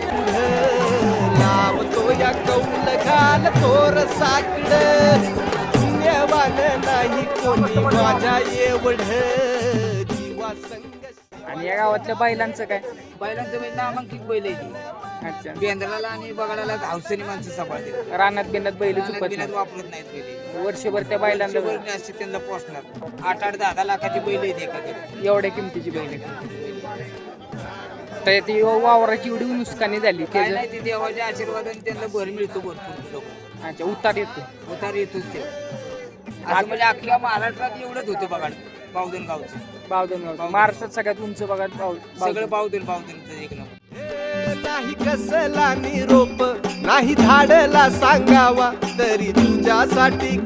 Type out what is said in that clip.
पुढे. लावतो या कौल घाल थोर साकड. पुण्यवान नाही कोणी माझ्या एवढ. आणि या गावातल्या बैलांचं काय? बैलांचं म्हणजे नामांकित बैल आहे अच्छा. बेंद्राला आणि बगडाला हौसेने माणसं सांभाळते रानात बिनात बैल रानात वापरत नाहीत बैल. वर्षभर त्या बैलांना वर्षभर असते त्यांना पोचणार आठ आठ दहा दहा लाखाची बैल आहेत एखादी एवढ्या किमतीची बैल तर ती वावराची एवढी नुकसानी झाली काय त्याचं नाही ते देवाच्या आशीर्वादाने त्यांना भर मिळतो भरपूर लोक. अच्छा उतार येतो उतार येतोच ते. म्हणजे अख्ख्या महाराष्ट्रात एवढंच होतं बघा बावधन गावचं. बावधन गाव महाराष्ट्रात सगळ्यात उंच बघा बाव- सगळं बावधन. बावधन बावधन एक नंबर. नाही कसला निरोप नाही धाडला सांगावा तरी तुझ्यासाठी